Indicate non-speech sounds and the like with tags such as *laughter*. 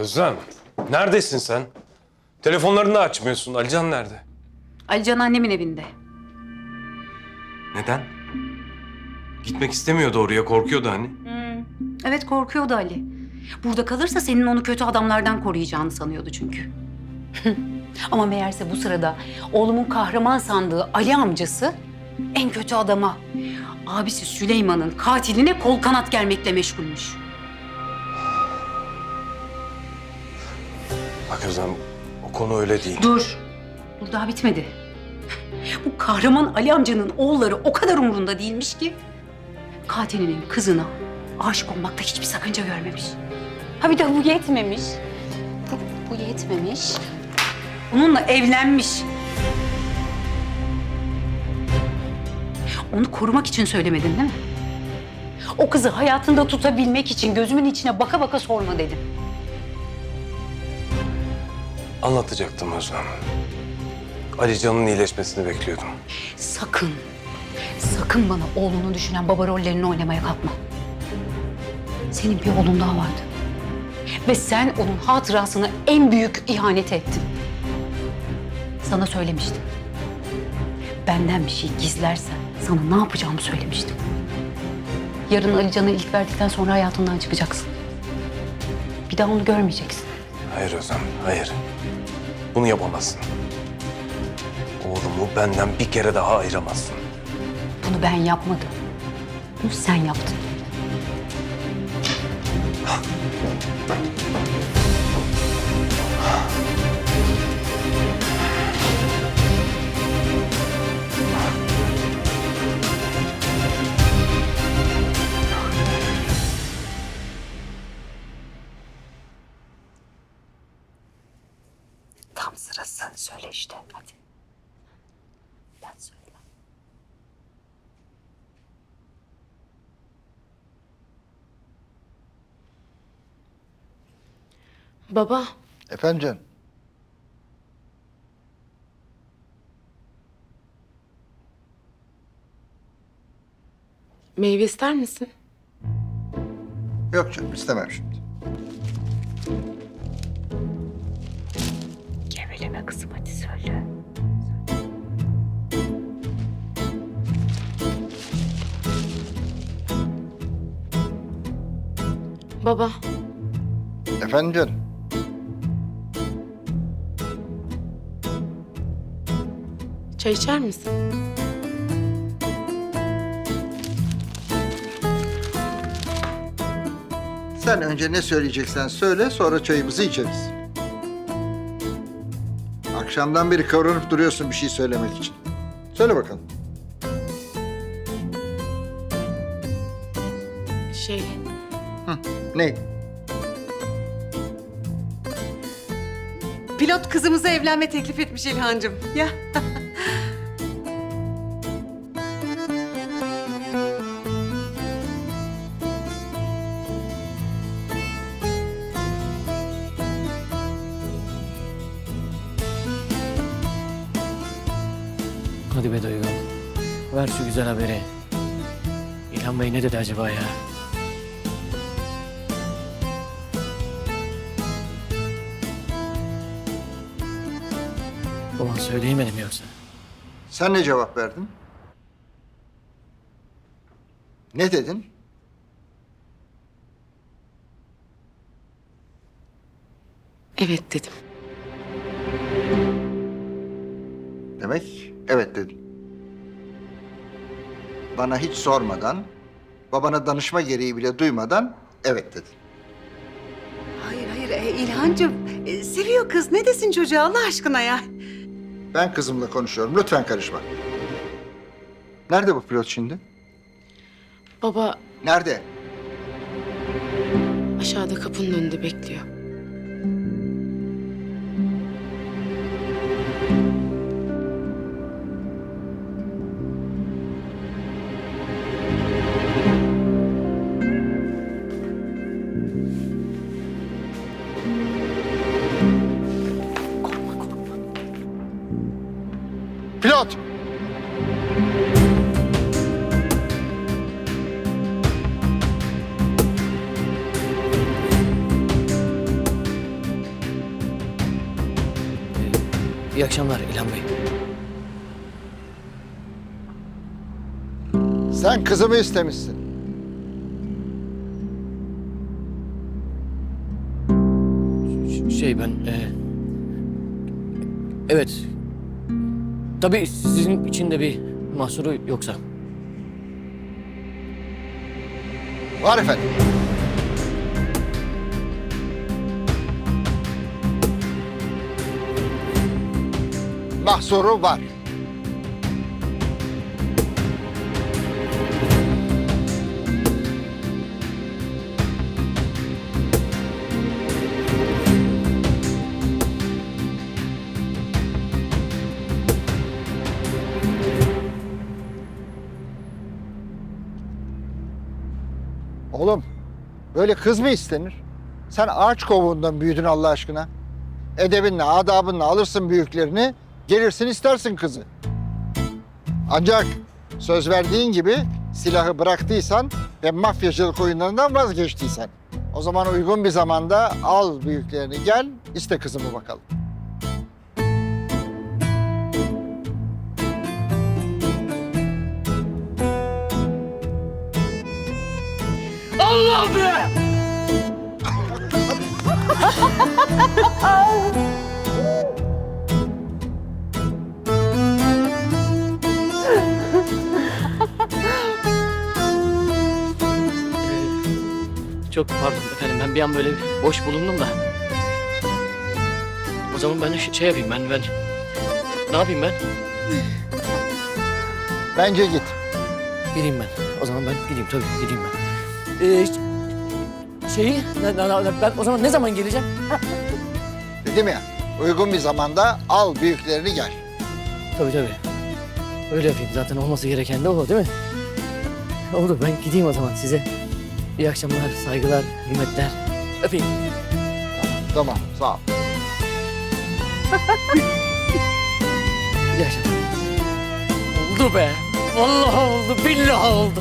Özlem, neredesin sen? Telefonlarını da açmıyorsun. Alican nerede? Alican annemin evinde. Neden? Gitmek istemiyordu oraya, korkuyordu hani. Evet korkuyordu Ali. Burada kalırsa senin onu kötü adamlardan koruyacağını sanıyordu çünkü. *laughs* Ama meğerse bu sırada oğlumun kahraman sandığı Ali amcası en kötü adama, abisi Süleyman'ın katiline kol kanat germekle meşgulmüş. Bak Özlem, o konu öyle değil. Dur. Dur daha bitmedi. Bu kahraman Ali amcanın oğulları o kadar umurunda değilmiş ki... ...katilinin kızına aşık olmakta hiçbir sakınca görmemiş. Ha bir de bu yetmemiş. Bu, bu yetmemiş. Onunla evlenmiş. Onu korumak için söylemedin değil mi? O kızı hayatında tutabilmek için gözümün içine baka baka sorma dedim. Anlatacaktım Özlem. Alican'ın iyileşmesini bekliyordum. Sakın, sakın bana oğlunu düşünen baba rollerini oynamaya kalkma. Senin bir oğlun daha vardı. Ve sen onun hatırasına en büyük ihanet ettin. Sana söylemiştim. Benden bir şey gizlersen sana ne yapacağımı söylemiştim. Yarın Ali Can'a ilk verdikten sonra hayatından çıkacaksın. Bir daha onu görmeyeceksin. Hayır Özlem, hayır. Bunu yapamazsın. Oğlumu benden bir kere daha ayıramazsın. Bunu ben yapmadım. Bunu sen yaptın. Söyle işte. Hadi. Ben söyle. Baba, Efendim canım? meyve ister misin? Yok canım istemem şimdi. Kızım hadi söyle. Baba, Efendim canım? çay içer misin? Sen önce ne söyleyeceksen söyle sonra çayımızı içeriz. Akşamdan beri kıvranıp duruyorsun bir şey söylemek için. Söyle bakalım. Şey, Ne? Pilot kızımıza evlenme teklif etmiş İlhancığım. Ya. *laughs* Hadi be Duygu. Ver şu güzel haberi. İlhan Bey ne dedi acaba ya? Ulan söyleyemedim yoksa. Sen ne cevap verdin? Ne dedin? evet dedim. Demek evet dedin. Bana hiç sormadan, babana danışma gereği bile duymadan evet dedin. Hayır hayır e, İlhancığım e, seviyor kız. Ne desin çocuğa Allah aşkına ya. Ben kızımla konuşuyorum. Lütfen karışma. Nerede bu pilot şimdi? Baba Nerede? aşağıda kapının önünde bekliyor. Pilot! Ee, iyi akşamlar İlhan Bey. Sen kızımı istemişsin. Şey ben... E... Evet, Tabii sizin için de bir mahsuru yoksa. Var efendim. Mahsuru var. Böyle kız mı istenir? Sen ağaç kovuğundan büyüdün Allah aşkına. Edebinle, adabınla alırsın büyüklerini, gelirsin istersin kızı. Ancak söz verdiğin gibi silahı bıraktıysan ve mafyacılık oyunlarından vazgeçtiysen... ...o zaman uygun bir zamanda al büyüklerini gel, iste kızımı bakalım. Allah be! Çok pardon efendim ben bir an böyle boş bulundum da. O zaman ben şey yapayım ben ben. Ne yapayım ben? Bence git. Gideyim ben. O zaman ben gideyim tabii gideyim ben. Ee, şeyi ne- ne- ne- ben o zaman ne zaman geleceğim? Dedim ya, uygun bir zamanda al büyüklerini gel. Tabii tabii. Öyle yapayım zaten olması gereken de o değil mi? Oldu ben gideyim o zaman size. İyi akşamlar, saygılar, hürmetler. Öpeyim. Tamam, sağ ol. İyi akşamlar. Oldu be. Vallahi oldu, billahi oldu.